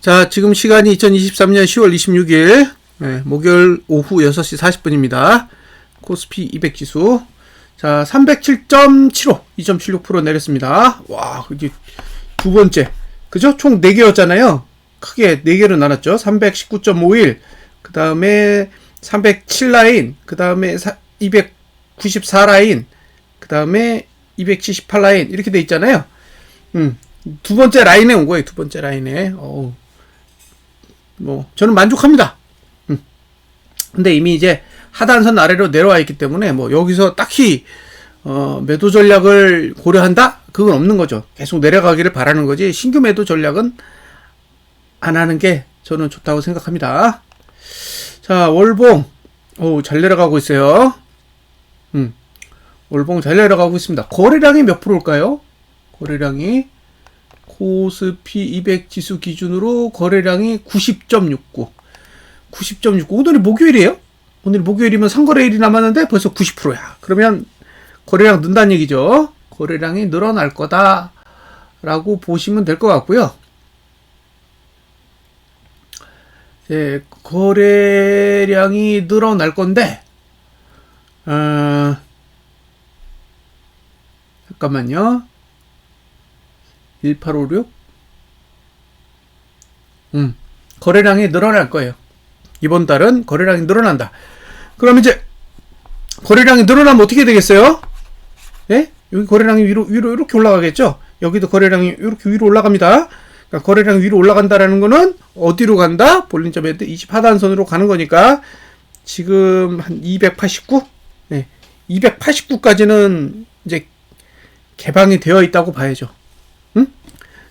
자, 지금 시간이 2023년 10월 26일, 네, 목요일 오후 6시 40분입니다. 코스피 200 지수. 자, 307.75, 2.76% 내렸습니다. 와, 이게 두 번째. 그죠? 총 4개였잖아요. 크게 4개로 나눴죠. 319.51, 그 다음에 307 라인, 그 다음에 294 라인, 그 다음에 278 라인, 이렇게 돼 있잖아요. 음, 두 번째 라인에 온 거예요. 두 번째 라인에. 어우. 뭐 저는 만족합니다. 음. 근데 이미 이제 하단선 아래로 내려와 있기 때문에 뭐 여기서 딱히 어, 매도 전략을 고려한다? 그건 없는 거죠. 계속 내려가기를 바라는 거지. 신규 매도 전략은 안 하는 게 저는 좋다고 생각합니다. 자, 월봉. 오, 잘 내려가고 있어요. 음. 월봉 잘 내려가고 있습니다. 거래량이 몇 프로일까요? 거래량이 코스피 200 지수 기준으로 거래량이 90.69. 90.69. 오늘이 목요일이에요? 오늘 목요일이면 상거래일이 남았는데 벌써 90%야. 그러면 거래량 는다는 얘기죠. 거래량이 늘어날 거다. 라고 보시면 될 것 같고요. 예, 거래량이 늘어날 건데, 어, 잠깐만요. 1856? 음, 거래량이 늘어날 거예요. 이번 달은 거래량이 늘어난다. 그럼 이제, 거래량이 늘어나면 어떻게 되겠어요? 예? 여기 거래량이 위로, 위로 이렇게 올라가겠죠? 여기도 거래량이 이렇게 위로 올라갑니다. 그러니까 거래량이 위로 올라간다라는 거는 어디로 간다? 볼린점 헤드 20 하단선으로 가는 거니까 지금 한 289? 네. 289까지는 이제 개방이 되어 있다고 봐야죠.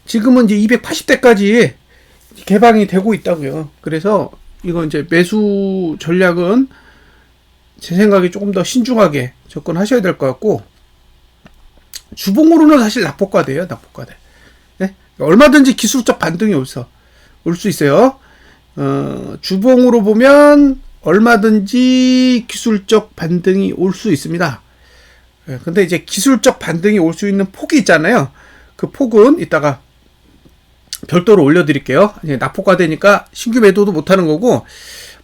응? 지금은 이제 280대까지 개방이 되고 있다고요. 그래서 이거 이제 매수 전략은 제 생각에 조금 더 신중하게 접근하셔야 될 것 같고 주봉으로는 사실 낙폭과대예요. 낙폭과대. 네? 얼마든지 기술적 반등이 올서 올 수 있어요. 어, 주봉으로 보면 얼마든지 기술적 반등이 올 수 있습니다. 예, 근데 이제 기술적 반등이 올 수 있는 폭이 있잖아요. 그 폭은 이따가 별도로 올려드릴게요. 이제 낙폭과되니까 신규 매도도 못하는 거고,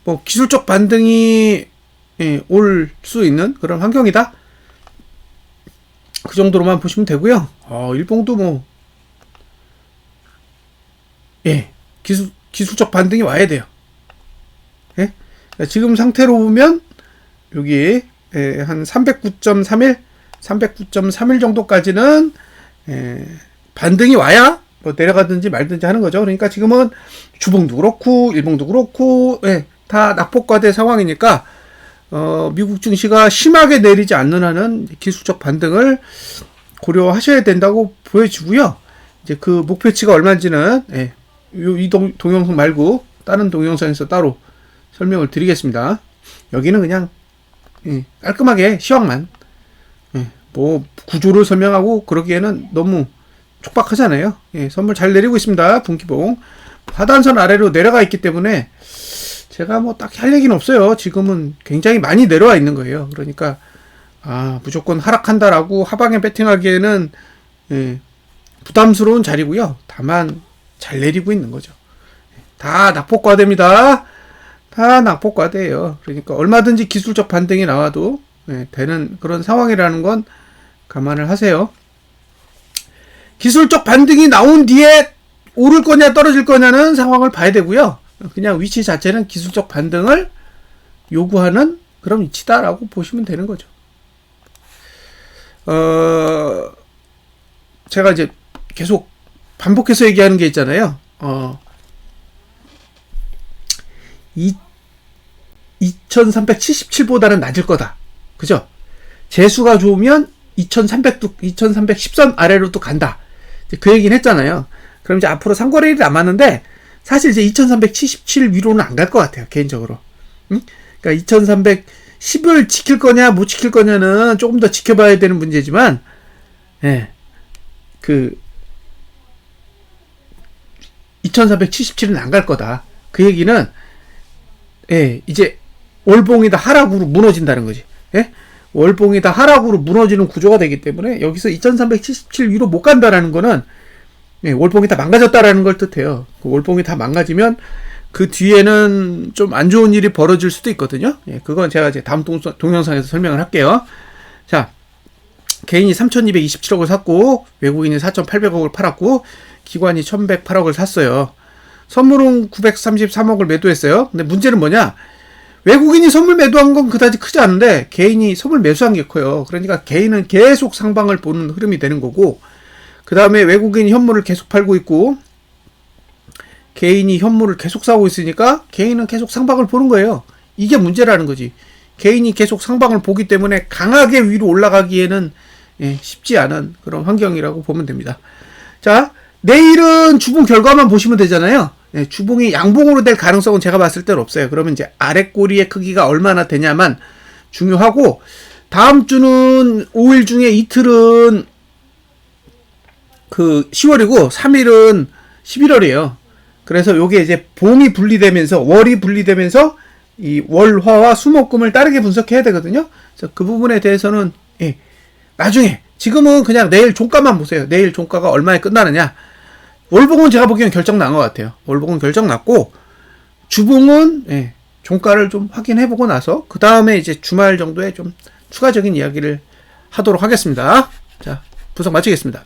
뭐 기술적 반등이 예, 올 수 있는 그런 환경이다. 그 정도로만 보시면 되고요. 어, 일봉도 뭐, 예, 기술, 기술적 반등이 와야 돼요. 예? 그러니까 지금 상태로 보면, 여기, 예, 한 309.31, 309.31 정도까지는, 예, 반등이 와야, 뭐 내려가든지 말든지 하는 거죠. 그러니까 지금은 주봉도 그렇고, 일봉도 그렇고, 예, 다 낙폭과대 상황이니까, 어, 미국 증시가 심하게 내리지 않는 한은 기술적 반등을 고려하셔야 된다고 보여지고요. 이제 그 목표치가 얼마인지는 예, 이 동, 동영상 말고 다른 동영상에서 따로 설명을 드리겠습니다. 여기는 그냥 예, 깔끔하게 시황만 예, 뭐 구조를 설명하고 그러기에는 너무 촉박하잖아요. 예, 선물 잘 내리고 있습니다. 분기봉 하단선 아래로 내려가 있기 때문에 제가 뭐 딱히 할 얘기는 없어요. 지금은 굉장히 많이 내려와 있는 거예요. 그러니까 아 무조건 하락한다라고 하방에 배팅하기에는 예, 부담스러운 자리고요. 다만 잘 내리고 있는 거죠. 다 낙폭과대입니다. 다 낙폭과대예요. 그러니까 얼마든지 기술적 반등이 나와도 예, 되는 그런 상황이라는 건 감안을 하세요. 기술적 반등이 나온 뒤에 오를 거냐 떨어질 거냐는 상황을 봐야 되고요. 그냥 위치 자체는 기술적 반등을 요구하는 그런 위치다라고 보시면 되는 거죠. 어, 제가 이제 계속 반복해서 얘기하는 게 있잖아요. 어, 이, 2377보다는 낮을 거다. 그죠? 재수가 좋으면 2300도, 2310선 아래로 또 간다. 그 얘기는 했잖아요. 그럼 이제 앞으로 상거래일이 남았는데, 사실 이제 2377 위로는 안 갈 것 같아요, 개인적으로. 응? 그러니까 2310을 지킬 거냐, 못 지킬 거냐는 조금 더 지켜봐야 되는 문제지만, 예. 그, 2377은 안 갈 거다. 그 얘기는, 예, 이제 월봉이 다 하락으로 무너진다는 거지. 예? 월봉이 다 하락으로 무너지는 구조가 되기 때문에 여기서 2377 위로 못 간다라는 거는 예, 월봉이 다 망가졌다라는 걸 뜻해요. 그 월봉이 다 망가지면 그 뒤에는 좀 안 좋은 일이 벌어질 수도 있거든요. 예, 그건 제가 이제 다음 동, 동영상에서 설명을 할게요. 자, 개인이 3,227억을 샀고 외국인이 4,800억을 팔았고 기관이 1,108억을 샀어요. 선물은 933억을 매도했어요. 근데 문제는 뭐냐? 외국인이 선물 매도한 건 그다지 크지 않은데 개인이 선물 매수한 게 커요. 그러니까 개인은 계속 상방을 보는 흐름이 되는 거고 그 다음에 외국인이 현물을 계속 팔고 있고 개인이 현물을 계속 사고 있으니까 개인은 계속 상방을 보는 거예요. 이게 문제라는 거지. 개인이 계속 상방을 보기 때문에 강하게 위로 올라가기에는 예, 쉽지 않은 그런 환경이라고 보면 됩니다. 자, 내일은 주봉 결과만 보시면 되잖아요. 예, 주봉이 양봉으로 될 가능성은 제가 봤을 때는 없어요. 그러면 이제 아래 꼬리의 크기가 얼마나 되냐만 중요하고 다음 주는 5일 중에 이틀은 그 10월이고 3일은 11월이에요. 그래서 요게 이제 봉이 분리되면서 월이 분리되면서 이 월화와 수목금을 따르게 분석해야 되거든요. 그래서 그 부분에 대해서는 예, 나중에 지금은 그냥 내일 종가만 보세요. 내일 종가가 얼마에 끝나느냐. 월봉은 제가 보기엔 결정 난 것 같아요. 월봉은 결정 났고 주봉은 예, 종가를 좀 확인해 보고 나서 그 다음에 이제 주말 정도에 좀 추가적인 이야기를 하도록 하겠습니다. 자, 분석 마치겠습니다.